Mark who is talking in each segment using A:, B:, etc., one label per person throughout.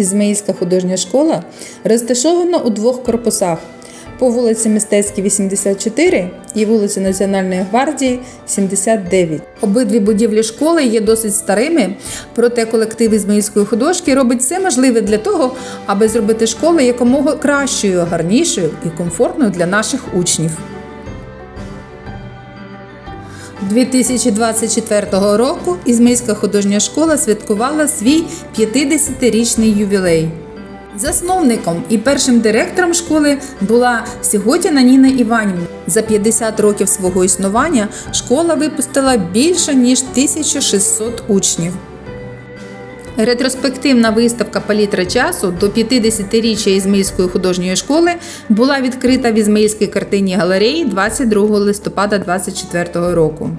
A: Ізмаїльська художня школа розташована у двох корпусах по вулиці Мистецькій 84 і вулиці Національної гвардії 79. Обидві будівлі школи є досить старими, проте колектив Ізмаїльської художки робить все можливе для того, аби зробити школу якомога кращою, гарнішою і комфортною для наших учнів. 2024 року Ізмейська художня школа святкувала свій 50-річний ювілей. Засновником і першим директором школи була Сіготіна Ніна Іванівна. За 50 років свого існування школа випустила більше ніж 1600 учнів. Ретроспективна виставка Палітра часу до 50-річчя Ізмаїльської художньої школи була відкрита в Ізмаїльській картинній галереї 22 листопада 2024 року.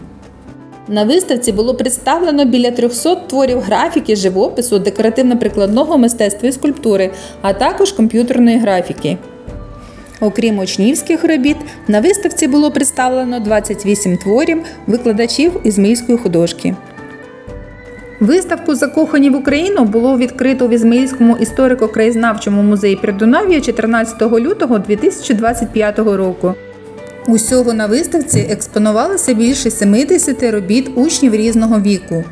A: На виставці було представлено біля 300 творів графіки, живопису, декоративно-прикладного мистецтва і скульптури, а також комп'ютерної графіки. Окрім учнівських робіт, на виставці було представлено 28 творів викладачів Ізмаїльської художки. Виставку Закохані в Україну було відкрито в Ізмаїльському історико-краєзнавчому музеї Придунав'я 14 лютого 2025 року. Усього на виставці експонувалося більше 70 робіт учнів різного віку.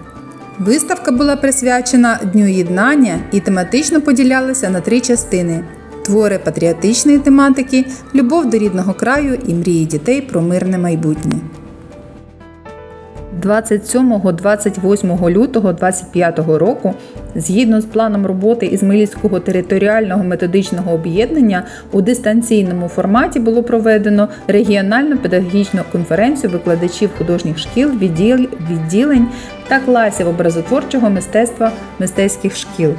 A: Виставка була присвячена Дню єднання і тематично поділялася на три частини: твори патріотичної тематики, любов до рідного краю і мрії дітей про мирне майбутнє. 27-28 лютого 2025 року, згідно з планом роботи Ізмаїльського територіального методичного об'єднання, у дистанційному форматі було проведено регіональну педагогічну конференцію викладачів художніх шкіл, відділ- відділень та класів образотворчого мистецтва мистецьких шкіл.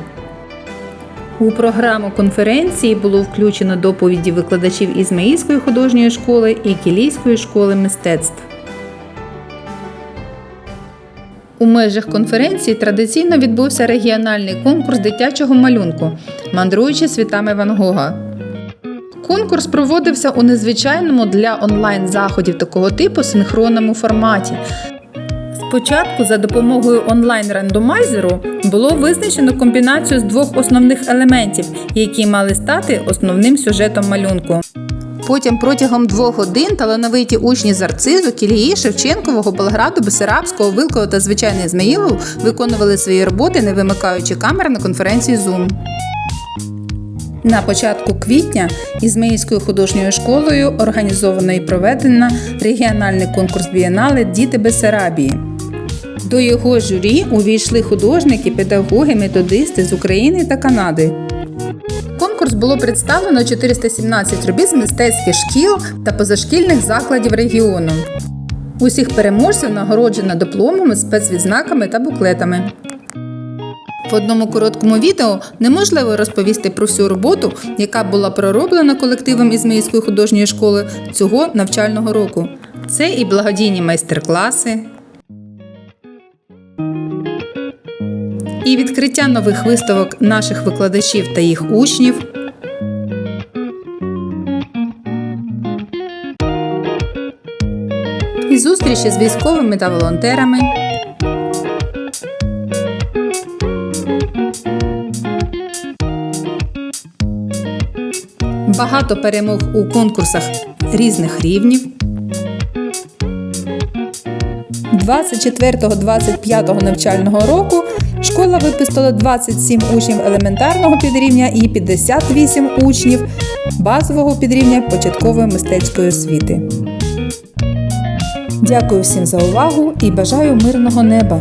A: У програму конференції було включено доповіді викладачів Ізмаїльської художньої школи і Кілійської школи мистецтв. У межах конференції традиційно відбувся регіональний конкурс дитячого малюнку Мандруючи світами Ван Гога. Конкурс проводився у незвичайному для онлайн заходів такого типу синхронному форматі. Спочатку за допомогою онлайн-рандомайзеру було визначено комбінацію з двох основних елементів, які мали стати основним сюжетом малюнку. Потім протягом двох годин талановиті учні з Арцизу, Кілії, Шевченкового, Болграду, Бесарабського, Вилкового та звичайно Ізмаїлову виконували свої роботи, не вимикаючи камер на конференції Zoom. На початку квітня Ізмаїльською художньою школою організовано і проведено регіональний конкурс бієнале Діти Бесарабії. До його журі увійшли художники, педагоги, методисти з України та Канади. Конкурс було представлено 417 робіт з мистецьких шкіл та позашкільних закладів регіону. Усіх переможців нагороджено дипломами, спецвідзнаками та буклетами. В одному короткому відео неможливо розповісти про всю роботу, яка була пророблена колективом Ізмаїльської художньої школи цього навчального року. Це і благодійні майстер-класи, і відкриття нових виставок наших викладачів та їх учнів. І зустрічі з військовими та волонтерами. Багато перемог у конкурсах різних рівнів. 24-25 навчального року школа випустила 27 учнів елементарного підрівня і 58 учнів базового підрівня початкової мистецької освіти. Дякую всім за увагу і бажаю мирного неба!